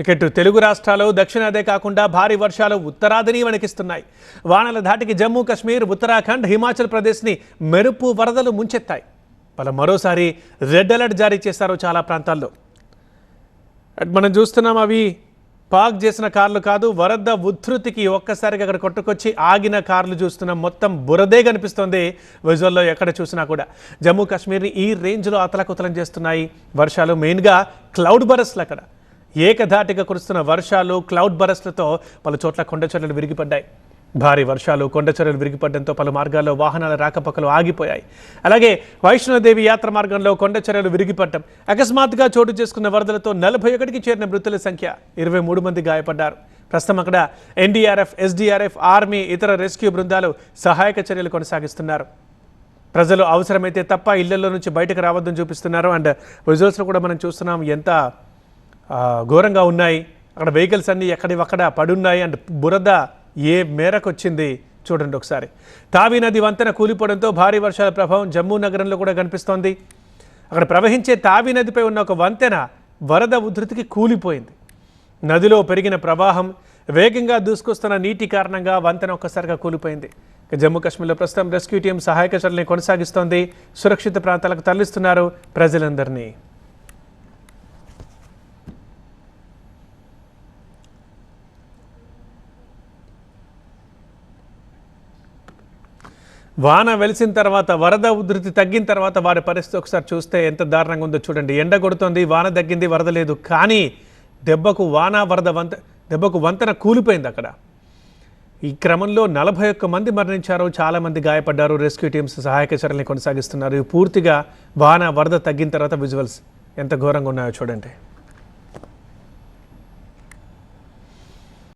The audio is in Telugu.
ఇకట్టు తెలుగు రాష్ట్రాలు దక్షిణాదే కాకుండా భారీ వర్షాలు ఉత్తరాదిని వణికిస్తున్నాయి. వానల ధాటికి జమ్మూ కాశ్మీర్ ఉత్తరాఖండ్ హిమాచల్ ప్రదేశ్ని మెరుపు వరదలు ముంచెత్తాయి. పలు మరోసారి రెడ్ అలర్ట్ జారీ చేశారు చాలా ప్రాంతాల్లో. మనం చూస్తున్నాం అవి పార్క్ చేసిన కార్లు కాదు వరద ఉధృతికి ఒక్కసారిగా అక్కడ కొట్టుకొచ్చి ఆగిన కార్లు చూస్తున్నాం మొత్తం బురదే కనిపిస్తుంది విజువల్లో ఎక్కడ చూసినా కూడా. జమ్మూ కాశ్మీర్ని ఈ రేంజ్లో అతలకుతలం చేస్తున్నాయి వర్షాలు. మెయిన్గా క్లౌడ్ బరస్లు అక్కడ. ఏకధాటిగా కురుస్తున్న వర్షాలు క్లౌడ్ బరస్లతో పలు చోట్ల కొండచర్యలు విరిగిపడ్డాయి. భారీ వర్షాలు కొండచర్యలు విరిగిపడడంతో పలు మార్గాల్లో వాహనాల రాకపోకలు ఆగిపోయాయి. అలాగే వైష్ణోదేవి యాత్ర మార్గంలో కొండచర్యలు విరిగిపడటం అకస్మాత్తుగా చోటు చేసుకున్న వరదలతో నలభై ఒకటికి చేరిన మృతుల సంఖ్య ఇరవై మూడు మంది గాయపడ్డారు. ప్రస్తుతం అక్కడ ఎన్డీఆర్ఎఫ్ ఎస్డీఆర్ఎఫ్ ఆర్మీ ఇతర రెస్క్యూ బృందాలు సహాయక చర్యలు కొనసాగిస్తున్నారు. ప్రజలు అవసరమైతే తప్ప ఇళ్ళలో నుంచి బయటకు రావద్దని చూపిస్తున్నారు. అండ్ విజువల్స్లో కూడా మనం చూస్తున్నాం ఎంత ఘోరంగా ఉన్నాయి. అక్కడ వెహికల్స్ అన్నీ ఎక్కడివక్కడ పడున్నాయి అండ్ బురద ఏ మేరకు వచ్చింది చూడండి ఒకసారి. తావి నది వంతెన కూలిపోవడంతో భారీ వర్షాల ప్రభావం జమ్మూ నగరంలో కూడా కనిపిస్తోంది. అక్కడ ప్రవహించే తావి నదిపై ఉన్న ఒక వంతెన వరద ఉధృతికి కూలిపోయింది. నదిలో పెరిగిన ప్రవాహం వేగంగా దూసుకొస్తున్న నీటి కారణంగా వంతెన ఒక్కసారిగా కూలిపోయింది. జమ్మూ కాశ్మీర్లో ప్రస్తుతం రెస్క్యూ టీం సహాయక చర్యలను కొనసాగిస్తోంది. సురక్షిత ప్రాంతాలకు తరలిస్తున్నారు ప్రజలందరినీ. వాన వెలిసిన తర్వాత వరద ఉధృతి తగ్గిన తర్వాత వారి పరిస్థితి ఒకసారి చూస్తే ఎంత దారుణంగా ఉందో చూడండి. ఎండ కొడుతుంది వాన తగ్గింది వరద లేదు. కానీ దెబ్బకు వాన వరద వంత దెబ్బకు వంతెన కూలిపోయింది అక్కడ. ఈ క్రమంలో నలభై ఒక్క మంది మరణించారు. చాలా మంది గాయపడ్డారు. రెస్క్యూ టీమ్స్ సహాయక చర్యల్ని కొనసాగిస్తున్నారు. ఇవి పూర్తిగా వాన వరద తగ్గిన తర్వాత విజువల్స్ ఎంత ఘోరంగా ఉన్నాయో చూడండి.